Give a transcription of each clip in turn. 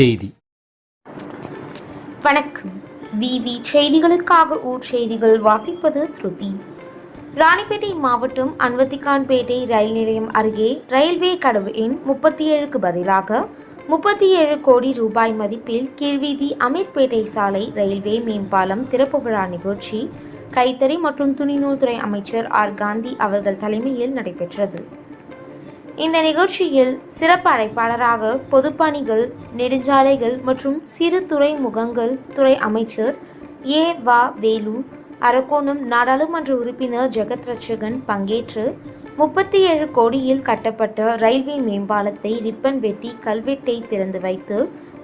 செய்தி. வணக்கம். விவி செய்திகளுக்காக ஊர் செய்திகள் வாசிப்பது திருதி. ராணிப்பேட்டை மாவட்டம் அன்வத்திகான்பேட்டை ரயில் நிலையம் அருகே ரயில்வே கடவு எண் முப்பத்தி ஏழுக்கு பதிலாக முப்பத்தி ஏழு கோடி ரூபாய் மதிப்பில் கீழ்வீதி அமீர்பேட்டை சாலை ரயில்வே மேம்பாலம் திறப்பு விழா நிகழ்ச்சி கைத்தறி மற்றும் துணிநூல்துறை அமைச்சர் ஆர். காந்தி அவர்கள் தலைமையில் நடைபெற்றது. இந்த நிகழ்ச்சியில் சிறப்பு அழைப்பாளராக பொதுப்பணிகள் நெடுஞ்சாலைகள் மற்றும் சிறு துறைமுகங்கள் துறை அமைச்சர் ஏ. வா. வேலு அரக்கோணம் நாடாளுமன்ற உறுப்பினர் ஜெகத் ரட்சகன் பங்கேற்று முப்பத்தி ஏழு கோடியில் கட்டப்பட்ட ரயில்வே மேம்பாலத்தை ரிப்பன் வெட்டி கல்வெட்டை திறந்து வைத்து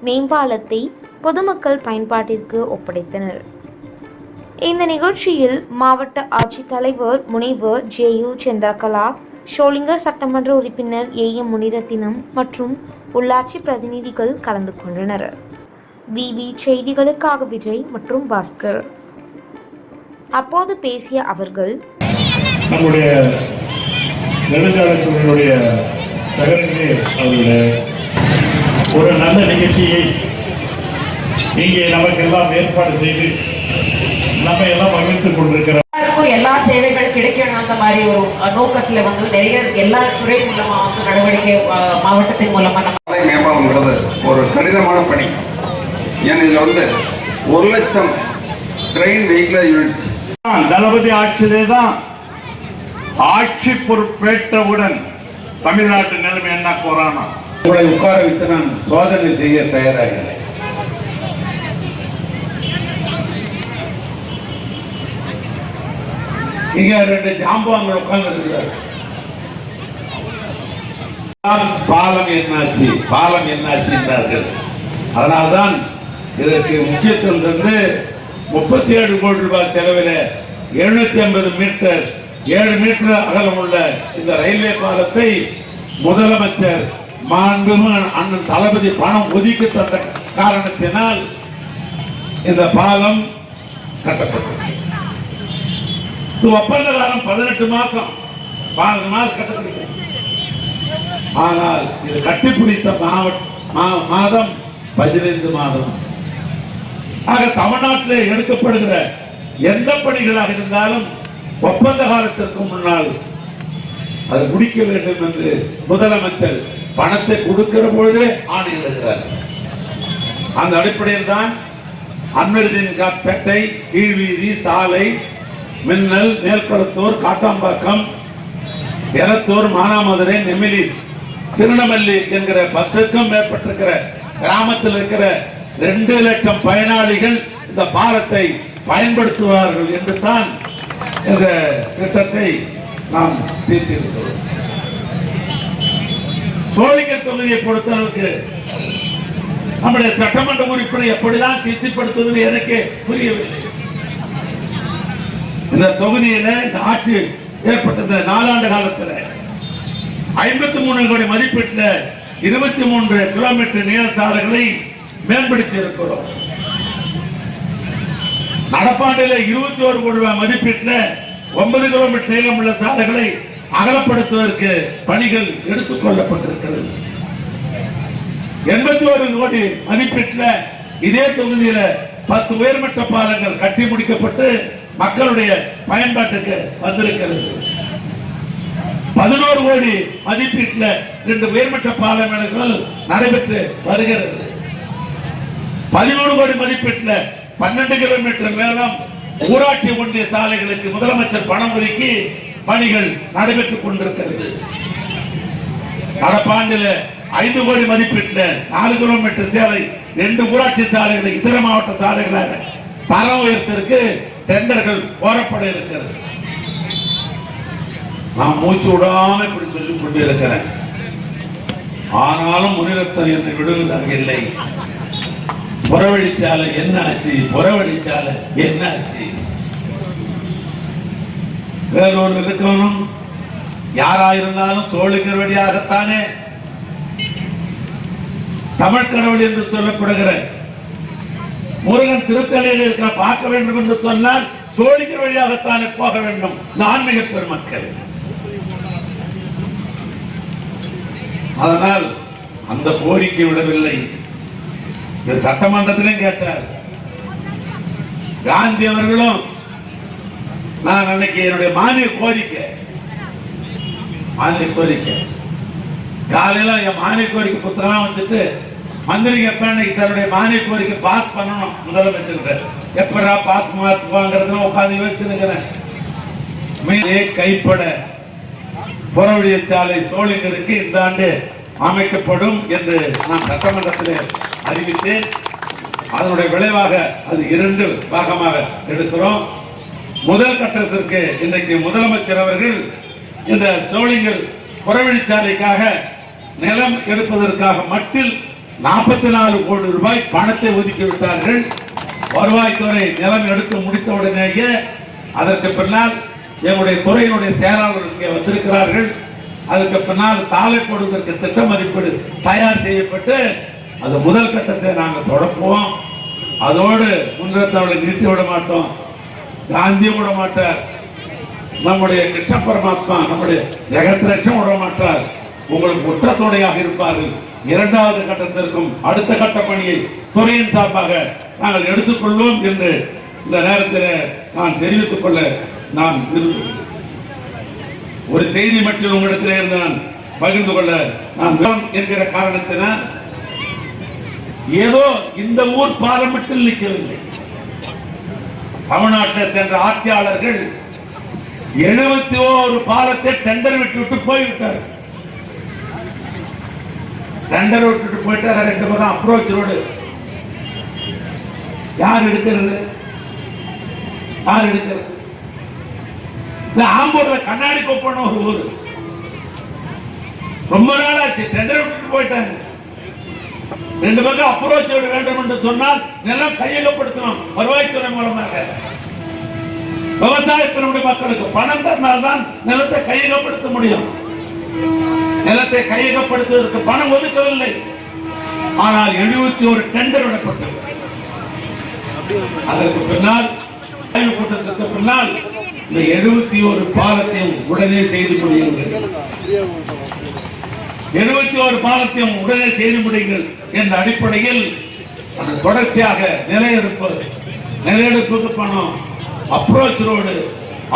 மேம்பாலத்தை பொதுமக்கள் பயன்பாட்டிற்கு ஒப்படைத்தனர். இந்த நிகழ்ச்சியில் மாவட்ட ஆட்சித்தலைவர் முனைவர் ஜே. யு. சந்திரகலா ஷோலிங்கர் சட்டமன்ற உறுப்பினர் ஏ. எம். முனிரத்தினம் மற்றும் உள்ளாட்சி பிரதிநிதிகள் கலந்து கொண்டனர். விவி செய்திகளுக்காக விஜய் மற்றும் பாஸ்கர். அப்போது பேசிய அவர்கள் நம்முடைய நெடுஞ்சாலைத்துறையினுடைய சகரங்களே அவருடைய ஒரு நல்ல நிகழ்ச்சியை இங்கே நமக்கெல்லாம் ஏற்பாடு செய்து நம்ம எல்லாம் மகிழ்ந்து கொண்டிருக்கிற எல்லாருக்கும் எல்லா சேவைகள் கிடைக்கணும் அந்த மாதிரி ஒரு நோக்கத்துல வந்து நிறைய எல்லா துறை மூலமா வந்து நடவடிக்கை மாவட்டத்தின் மூலமா நம்ம சாலை மேம்பாலம்ங்கிறது ஒரு கடினமான பணி. ஏன்னா இதில் வந்து ஒரு லட்சம் ட்ரெயின் வெஹிக்குலர் யூனிட்ஸ் தளபதி ஆட்சியிலே தான் ஆட்சி பொறுப்பேற்றவுடன் தமிழ்நாட்டு நிலைமை என்ன போறானா. உங்களை உட்கார வைத்து நான் சோதனை செய்ய தயாராகிறேன் இங்க ரெண்டு ஜாம்பவான்கள் உட்கார்ந்து இருக்கிறார் பாலம் என்னாச்சு? பாலம் என்னாச்சு என்றார்கள். அதனால்தான் இதற்கு முக்கியத்துவம் தந்து முப்பத்தி ஏழு கோடி ரூபாய் செலவில் எழுநூத்தி ஐம்பது மீட்டர் ஏழு மீட்டர் அகலம் உள்ள இந்த ரயில்வே பாலத்தை முதலமைச்சர் மாண்புமிகு அண்ணன் தளபதி பணம் ஒதுக்கி தந்த காரணத்தினால் இந்த பாலம் கட்டப்பட்டது. ஒப்பந்த காலம் பதினெட்டு மாசம். பதினெட்டு மாதம் கட்டப்பட்டது ஆனால் இது கட்டிப்பிடித்த மாவட்ட மா- மாதம் பதினைந்து மாதம். ஆக தமிழ்நாட்டிலே எடுக்கப்படுகிற எந்த பணிகளாக இருந்தாலும் ஒப்பந்த காலத்திற்கு முன்னால் அது முடிக்க வேண்டும் என்று முதலமைச்சர் பணத்தை கொடுக்கிற பொழுதே ஆணையிடுகிறார் அந்த அடிப்படையில் தான் அன்வரின் பேட்டை கீழ்வீதி சாலை மின்னல் மேல்குளத்தூர் காட்டாம்பாக்கம் எரத்தூர் மானாமதுரை நெமிலி திருநெல்வேலி என்கிற பத்துக்கும் மேற்பட்டிருக்கிற கிராமத்தில் இருக்கிற ரெண்டு லட்சம் பயனாளிகள் இந்த பாலத்தை பயன்படுத்துவார்கள் என்று தான் இந்த திட்டத்தை நாம் தீர்த்திருக்கிறோம். சோழிங்கர் தொகுதியை பொறுத்தளவுக்கு நம்முடைய சட்டமன்ற உறுப்பினர் எப்படிதான் திருப்திப்படுத்துவது எனக்கு புரியவில்லை. இந்த தொகுதியில இந்த ஆட்சி ஏற்பட்ட நாலாண்டு காலத்துல ஐம்பத்தி மூணு கோடி மதிப்பீட்டுல இருபத்தி மூன்று கிலோமீட்டர் நீள சாலைகளை மேம்படுத்தி இருக்கிறோம் நடப்பாண்டில இருபத்தி ஒரு கோடி ரூபாய் மதிப்பீட்டில் ஒன்பது கிலோமீட்டர் நீளம் உள்ள சாலைகளை அகலப்படுத்துவதற்கு பணிகள் எடுத்துக் கொள்ளப்பட்டிருக்கிறது. எண்பத்தி ஒரு கோடி மதிப்பீட்டில் இதே தொகுதியில பத்து உயர்மட்ட பாலங்கள் கட்டி முடிக்கப்பட்டு மக்களுடைய பயன்பாட்டுக்கு வந்திருக்கிறது. பதினோரு கோடி மதிப்பீட்டுல ரெண்டு உயர்மட்ட பாலங்கள் நடைபெற்று வருகிறது. பதினோரு கோடி மதிப்பீட்டுல பன்னெண்டு கிலோமீட்டர் மேலும் ஊராட்சி ஒன்றிய சாலைகளுக்கு முதலமைச்சர் பணம் ஒதுக்கி பணிகள் நடைபெற்றுக் கொண்டிருக்கிறது. நடப்பாண்டில் ஐந்து கோடி மதிப்பீட்டுல நாலு கிலோமீட்டர் சேலை ரெண்டு ஊராட்சி சாலைகளை இதர மாவட்ட சாலைகளாக தரம் உயர்த்திற்கு டெண்டர்கள் கோரப்பட இருக்கிறது. நான் மூச்சு விடாம இப்படி சொல்லிக் கொண்டு இருக்கிறேன். ஆனாலும் முனிரத்தன் என்னை விடுவதாக இல்லை. புறவழிச்சாலை என்ன ஆச்சு? புறவழிச்சாலை என்ன ஆச்சு? வேறொரு இருக்கணும். யாராயிருந்தாலும் சோழிக்கிற வழியாகத்தானே தமிழ் கடவுள் என்று சொல்லப்படுகிற முருகன் திருத்தலையில் இருக்கிற பார்க்க வேண்டும் என்று சொன்னால் சோழிக்கிற வழியாகத்தானே போக வேண்டும். ஆன்மீக பெருமக்கள். அதனால் அந்த கோரிக்கை விடவில்லை. இது கேட்டார். காந்தி அவர்களும் நான் அன்னைக்கு என்னுடைய மானிய கோரிக்கை மானிய கோரிக்கை. காலையில் என் மானிய கோரிக்கை புத்தகம் வந்துட்டு மந்திரி எப்போ இன்னைக்கு தன்னுடைய மானிய கோரிக்கை பாஸ் பண்ணணும் முதலமைச்சர்கிட்ட. எப்படா பாஸ் மாத்துவாங்கிறதுல உட்காந்து யோசிச்சுருக்கிறேன் மேலே கைப்பட புறவழிய சாலை சோழிங்கருக்கு இந்த ஆண்டு அமைக்கப்படும் என்று நான் சட்டமன்றத்தில் அறிவித்தேன். அதனுடைய விளைவாக அது இரண்டு பாகமாக எடுக்கிறோம். முதல் கட்டத்திற்கு இன்றைக்கு முதலமைச்சர் அவர்கள் இந்த சோழிங்கர் புறவழிச்சாலைக்காக நிலம் எடுப்பதற்காக மட்டில் நாற்பத்தி நாலு கோடி ரூபாய் பணத்தை ஒதுக்கி விட்டார்கள். வருவாய்த்துறை நிலம் எடுத்து முடித்த உடனேயே அதற்கு பின்னால் எங்களுடைய துறையினுடைய செயலாளர்கள் இங்கே வந்திருக்கிறார்கள். அதுக்கு பின்னால் சாலை போடுவதற்கு திட்ட மதிப்பீடு தயார் செய்யப்பட்டு அது முதல் கட்டத்தை நாங்கள் தொடக்குவோம். அதோடு முன்னிறத்தவளை நிறுத்தி விட மாட்டோம். காந்தியும் விட மாட்டார். நம்முடைய கிருஷ்ண பரமாத்மா நம்முடைய ஜெகத்ரட்சம் விட மாட்டார். உங்களுக்கு உற்றத்துணையாக இருப்பார்கள். இரண்டாவது கட்டத்திற்கும் அடுத்த கட்ட பணியை துறையின் சார்பாக நாங்கள் எடுத்துக்கொள்வோம் என்று இந்த நேரத்தில் நான் தெரிவித்துக் கொள்ள நான் விரும்புகிறேன். ஒரு செய்தி மட்டும் உங்களிடத்தில் இருந்து நான் பகிர்ந்து கொள்ள நான் என்கிற காரணத்தினால் ஏதோ இந்த ஊர் பாரம்பட்டில் நிற்கவில்லை. தமிழ்நாட்டை சென்ற ஆட்சியாளர்கள் எழுபத்தி ஓரு பாலத்தை டெண்டர் விட்டு விட்டு ரெண்டர் டெண்டர் விட்டுட்டு போயிட்டாங்க ரெண்டு பக்கம் அப்ரோச் ரோடு யார் எடுக்கிறது? யார் எடுக்கிறது? இந்த ஆம்பூர்ல கண்ணாடி கொப்பன ஒரு ஊர். ரொம்ப நாள் ஆச்சு டெண்டர் விட்டுட்டு போயிட்டாங்க. ரெண்டு பக்கம் அப்ரோச் ரோடு வேண்டும் என்று சொன்னால் நிலம் கையகப்படுத்தணும். வருவாய்த்துறை மூலமாக. விவசாயத்தினுடைய மக்களுக்கு பணம் தந்தால்தான் நிலத்தை கையகப்படுத்த முடியும். நிலத்தை கையகப்படுத்துவதற்கு பணம் ஒதுக்கவில்லை. ஆனால் எழுபத்தி ஒரு டெண்டர் விடப்பட்டது. அதற்கு பின்னால் ஆய்வு கூட்டத்திற்கு பின்னால் இந்த எழுபத்தி ஒரு பாலத்தையும் உடனே செய்து முடியுங்கள். எழுபத்தி ஒரு பாலத்தையும் உடனே செய்து முடியுங்கள் என்ற அடிப்படையில் அது தொடர்ச்சியாக நிலையெடுப்பு நிலையெடுப்புக்கு பணம் அப்ரோச் ரோடு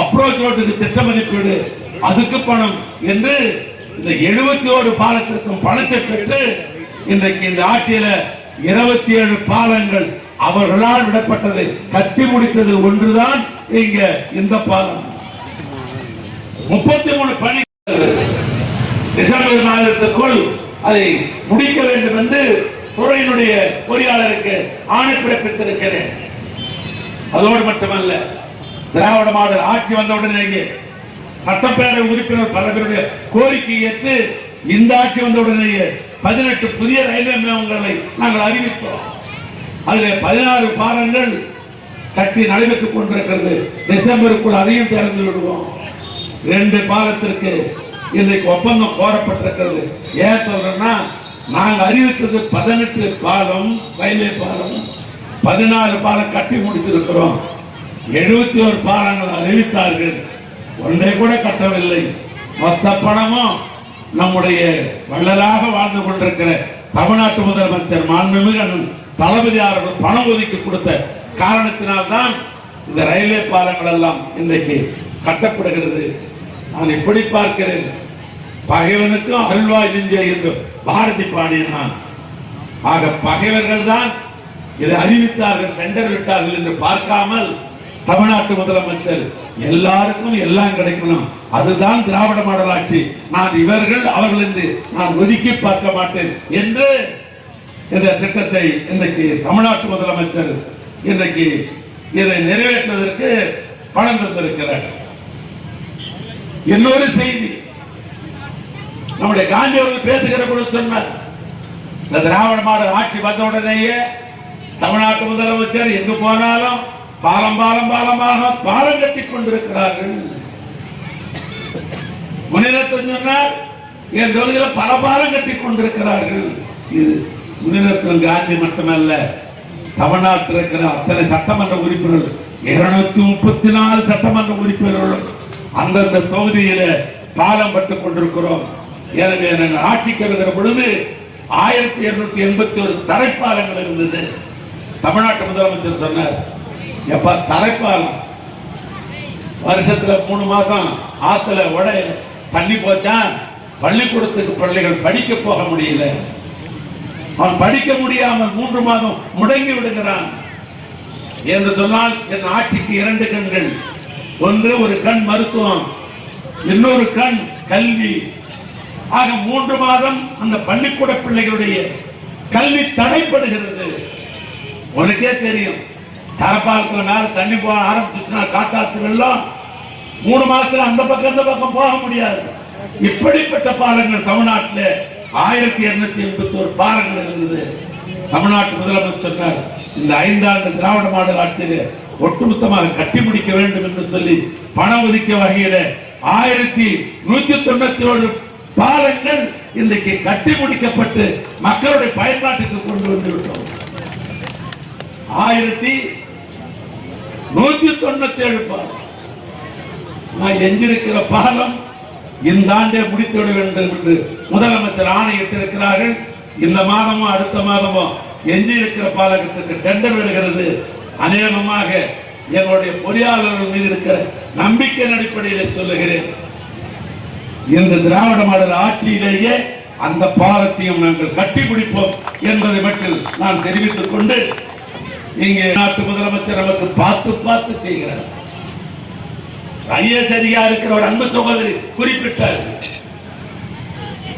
அப்ரோச் ரோட்டுக்கு திட்ட மதிப்பீடு அதுக்கு பணம் என்று இந்த எழுபத்தி ஒரு பாலத்திற்கும் பணத்தை பெற்று இன்றைக்கு இந்த ஆட்சியில இருபத்தி ஏழு பாலங்கள் அவர்களால் விடப்பட்டதை கட்டி முடித்தது ஒன்றுதான் இங்க இந்த பாலம். முப்பத்தி மூணு பணி டிசம்பர் மாதத்திற்குள் அதை முடிக்க வேண்டும் என்று துறையினுடைய பொறியாளருக்கு ஆணை பிறப்பித்திருக்கிறேன் அதோடு மட்டுமல்ல திராவிட மாடல் ஆட்சி வந்த இங்கே சட்டப்பேரவை உறுப்பினர் பல பேருடைய கோரிக்கை ஏற்று இந்த ஆட்சி வந்த உடனேயே பதினெட்டு புதிய ரயில்வே மேம்பங்களை நாங்கள் அறிவித்தோம். அதில் பதினாறு பாலங்கள் கட்டி நடைபெற்றுக் கொண்டிருக்கிறது. டிசம்பருக்குள் அதையும் திறந்து விடுவோம். ரெண்டு பாலத்திற்கு இன்றைக்கு ஒப்பந்தம் கோரப்பட்டிருக்கிறது ஏன் சொல்றேன்னா நாங்கள் அறிவித்தது பதினெட்டு பாலம் ரயில்வே பாலம். பதினாறு பாலம் கட்டி முடித்திருக்கிறோம். எழுபத்தி ஒரு பாலங்கள் அறிவித்தார்கள். ஒன்றை கூட கட்டவில்லை. மொத்த பணமும் நம்முடைய வள்ளலாக வாழ்ந்து கொண்டிருக்கிற தமிழ்நாட்டு முதலமைச்சர் மாண்புமிகு தளபதி அவர்கள் பணம் ஒதுக்கி கொடுத்த காரணத்தினால்தான் இந்த ரயில்வே பாலங்கள் எல்லாம் இன்றைக்கு கட்டப்படுகிறது. நான் இப்படி பார்க்கிறேன். பகைவனுக்கும் அருள்வாய் நெஞ்சே என்று பாரதி பாடினான். ஆக பகைவர்கள் தான் இதை அறிவித்தார்கள் டெண்டர் விட்டார்கள் என்று பார்க்காமல் தமிழ்நாட்டு முதலமைச்சர் எல்லாருக்கும் எல்லாம் கிடைக்கணும். அதுதான் திராவிட மாடல் ஆட்சி. நான் இவர்கள் அவர்கள் என்று நான் ஒதுக்கி பார்க்க மாட்டேன் என்று இந்த திட்டத்தை இன்றைக்கு தமிழ்நாட்டு முதலமைச்சர் இன்றைக்கு இதை நிறைவேற்றுவதற்கு பணம் தந்திருக்கிறார். இன்னொரு செய்தி. நம்முடைய காந்தி அவர்கள் பேசுகிற பொழுது சொன்னார் இந்த திராவிட மாடல் ஆட்சி வந்த உடனேயே தமிழ்நாட்டு முதலமைச்சர் எங்கு போனாலும் பாலம் பாலம் பாலமாக பாலம் கட்டிக் கொண்டிருக்கிறார்கள். முனிரத்தன் சொன்னார் என் தொழில பல பாலம் கட்டிக் கொண்டிருக்கிறார்கள். இது முனிரத்தன் காந்தி மட்டுமல்ல தமிழ்நாட்டில் இருக்கிற அத்தனை சட்டமன்ற உறுப்பினர்கள் இருநூத்தி முப்பத்தி நாலு சட்டமன்ற உறுப்பினர்களும் அந்தந்த தொகுதியில பாலம் பட்டுக் கொண்டிருக்கிறோம். எனவே நாங்கள் ஆட்சிக்கு வருகிற பொழுது ஆயிரத்தி இருநூத்தி எண்பத்தி ஒரு தரைப்பாலங்கள் இருந்தது. தமிழ்நாட்டு முதலமைச்சர் சொன்னார் எப்ப தலைப்பால் வருஷத்துல மூணு மாசம் ஆத்துல உடைய தண்ணி போச்சா? பள்ளிக்கூடத்துக்கு பிள்ளைகள் படிக்க போக முடியல. அவன் படிக்க முடியாமல் மூன்று மாதம் முடங்கி விடுகிறான். என்று சொன்னால் என் ஆட்சிக்கு இரண்டு கண்கள். ஒன்று ஒரு கண் மருத்துவம் இன்னொரு கண் கல்வி. ஆக மூன்று மாதம் அந்த பள்ளிக்கூட பிள்ளைகளுடைய கல்வி தடைப்படுகிறது. உனக்கே தெரியும். தரப்பாலத்துல நேரம் தண்ணி போக ஆரம்பிச்சுன்னா காட்டாத்து வெள்ளம் மூணு மாசத்துல அந்த பக்கம் இந்த பக்கம் போக முடியாது. இப்படிப்பட்ட பாலங்கள் தமிழ்நாட்டில் ஆயிரத்தி இருநூத்தி எண்பத்தி ஒரு பாலங்கள் இருந்தது. தமிழ்நாட்டு முதலமைச்சர் சொன்னார் இந்த ஐந்தாண்டு திராவிட மாடல் ஆட்சியில ஒட்டுமொத்தமாக கட்டி முடிக்க வேண்டும் என்று சொல்லி பணம் ஒதுக்கிய வகையில ஆயிரத்தி நூத்தி தொண்ணூத்தி ஏழு பாலங்கள் இன்றைக்கு கட்டி முடிக்கப்பட்டு மக்களுடைய பயன்பாட்டுக்கு கொண்டு வந்து விட்டோம். ஆயிரத்தி நூத்தி தொண்ணூத்தி ஏழு பாலம். நான் எஞ்சிருக்கிற பாலம் இந்த ஆண்டே முடித்துவிட வேண்டும் என்று முதலமைச்சர் ஆணையிட்டிருக்கிறார்கள். இந்த மாதமோ அடுத்த மாதமோ எஞ்சி இருக்கிற பாலகத்துக்கு டெண்டர் விடுகிறது. அநேகமாக என்னுடைய பொறியாளர்கள் மீது இருக்கிற நம்பிக்கையின் அடிப்படையில் சொல்லுகிறேன். இந்த திராவிட மாடல் ஆட்சியிலேயே அந்த பாலத்தையும் நாங்கள் கட்டி பிடிப்போம் என்பதை மட்டும் நான் தெரிவித்துக் கொண்டு இங்கே நாட்டு முதலமைச்சர் நமக்கு பார்த்து பார்த்து செய்கிறார். ஐஏஎஸ் அதிகா இருக்கிற ஒரு அன்பு சகோதரி குறிப்பிட்டார்.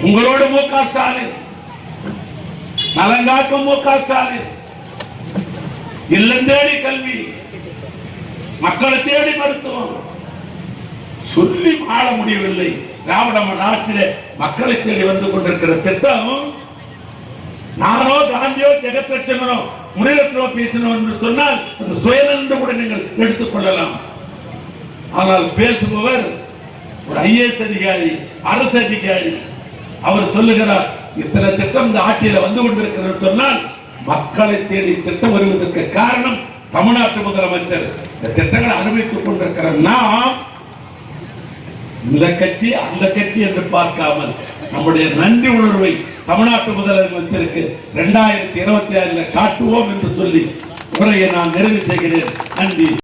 உங்களோட மு க ஸ்டாலின் நலங்காக்கும் மு க ஸ்டாலின் இல்லம் தேடி கல்வி மக்களை தேடி மருத்துவம். சொல்லி ஆள முடியவில்லை. திராவிட ஆட்சியில மக்களை தேடி வந்து கொண்டிருக்கிற திட்டம் நானோ காந்தியோ ஜெகத்ரட்சனோ முனிரத்னோ பேசணும் என்று சொன்னால் அது சுயநந்து கூட நீங்கள் எடுத்துக் கொள்ளலாம் ஆனால் பேசுபவர் ஒரு ஐஏஎஸ் அதிகாரி அரசு அதிகாரி. அவர் சொல்லுகிறார் இத்தனை திட்டம் இந்த ஆட்சியில வந்து கொண்டிருக்கிறது சொன்னால் மக்களை தேடி திட்டம் வருவதற்கு காரணம் தமிழ்நாட்டு முதலமைச்சர். இந்த திட்டங்களை அனுபவித்துக் கொண்டிருக்கிற நாம் இந்த கட்சி அந்த கட்சி என்று பார்க்காமல் நம்முடைய நன்றி உணர்வை தமிழ்நாட்டு முதலமைச்சருக்கு இரண்டாயிரத்தி இருபத்தி ஆறில் காட்டுவோம் என்று சொல்லி உரையை நான் நிறைவு செய்கிறேன். நன்றி.